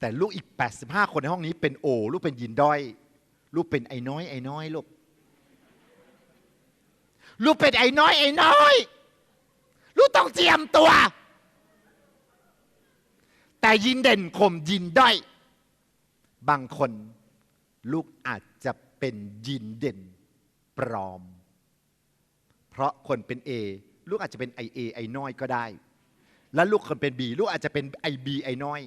แต่ลูกอีก 85 คนในห้องนี้เป็นโอ ลูกเป็นยินด้อย ลูกเป็นไอ้น้อยไอ้น้อยลูก ลูกเป็นไอ้น้อยไอ้น้อย ลูกต้องเจียมตัว แต่ยินเด่นข่มยินด้อย บางคนลูกอาจจะเป็นยินเด่นปลอม เพราะคนเป็น A ลูกอาจจะเป็นไอเอไอน้อยก็ได้ แล้วลูกคนเป็น B ลูกอาจจะเป็นไอบีไอน้อย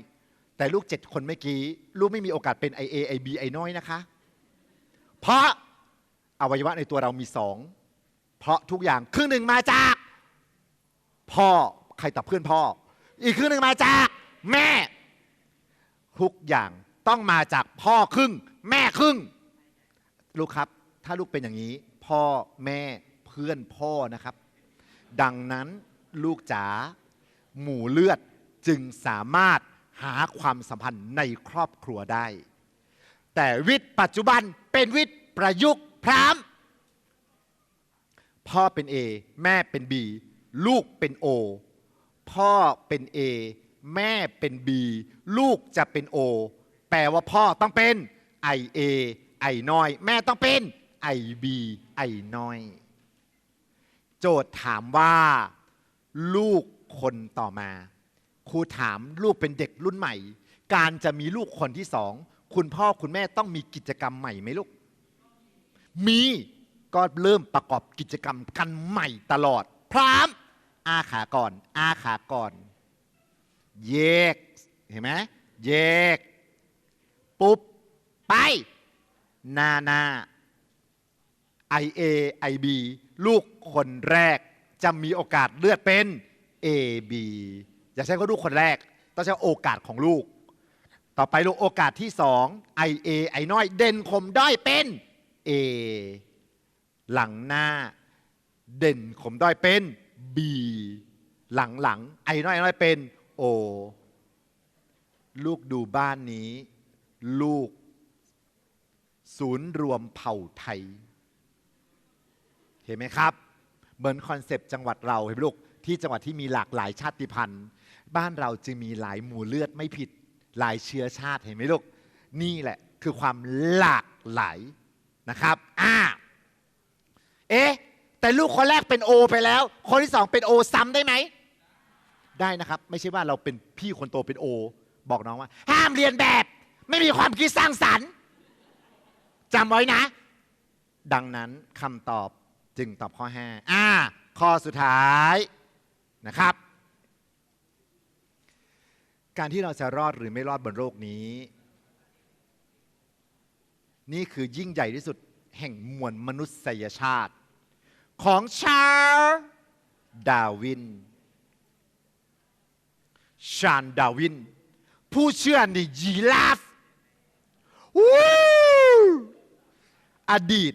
แต่ลูกเจ็ดคนเมื่อกี้ ลูกไม่มีโอกาสเป็นไอเอไอบไอน้อยนะคะ เพราะอวัยวะในตัวเรามีสองเพราะทุกอย่างครึ่งหนึ่งมาจาก พ่อใครตอบเพื่อนพ่อ อีกครึ่งหนึ่งมาจาก แม่ ทุกอย่างต้องมาจากพ่อครึ่ง แม่ครึ่ง ลูกครับ ถ้าลูกเป็นอย่างนี้ พ่อแม่เพื่อนพ่อนะครับ ดังนั้นลูกจ๋าหมู่เลือดจึงสามารถ หาความสัมพันธ์ในครอบครัวได้ แต่วิทย์ปัจจุบันเป็นวิทย์ประยุกต์พรามพ่อเป็น A แม่เป็น B ลูกเป็น O พ่อเป็น A แม่เป็น B ลูกจะเป็น O แปลว่าพ่อต้องเป็น IA ไอน้อย แม่ต้องเป็น IB ไอน้อย โจทย์ถามว่า ลูกคนต่อมา ครูถามลูกเป็นเด็กรุ่นใหม่ การจะมีลูกคนที่สองคุณพ่อคุณแม่ต้องมีกิจกรรมใหม่ไหมลูก มีก็เริ่มประกอบกิจกรรมกันใหม่ตลอด พร้อมอาขาก่อน อาขาก่อน เยก เห็นไหมเยก ปุ๊บ ไปหนาหนา IA IB ลูกคนแรกจะมีโอกาสเลือดเป็น AB อย่าใช้ว่าลูกคนแรก ต้องใช้โอกาสของลูก ต่อไปลูกโอกาสที่สอง IA ไอน้อย เด่นคมด้อยเป็น A หลังหน้า เด่นขมด้อยเป็น B หลังหลังไอน้อยไอน้อยเป็น O ลูกดูบ้านนี้ ลูก ศูนย์รวมเผ่าไทย เห็นไหมครับ เหมือนคอนเซปต์จังหวัดเราเห็นไหมลูก ที่จังหวัดที่มีหลากหลายชาติพันธุ์ บ้านเราจึงมีหลายหมู่เลือดไม่ผิด หลายเชื้อชาติเห็นไหมลูกนี่แหละคือความหลากหลายนะครับอ่าเอ๊ะแต่ลูกคนแรกเป็นโอไปแล้ว คนที่สองเป็นโอซ้ำได้ไหมได้นะครับ ไม่ใช่ว่าเราเป็นพี่คนโตเป็นโอ บอกน้องว่า ห้ามเรียนแบบ ไม่มีความคิดสร้างสรรค์จำไว้นะ ดังนั้นคำตอบจึงตอบข้อ 5 อ่า ข้อสุดท้าย นะครับ การที่เราจะรอดหรือไม่รอดบนโลกนี้ นี่คือยิ่งใหญ่ที่สุดแห่งมวลมนุษยชาติ ของชาร์ลส์ดาวิน ชาญดาวิน ผู้เชื่อในยีราฟอดีต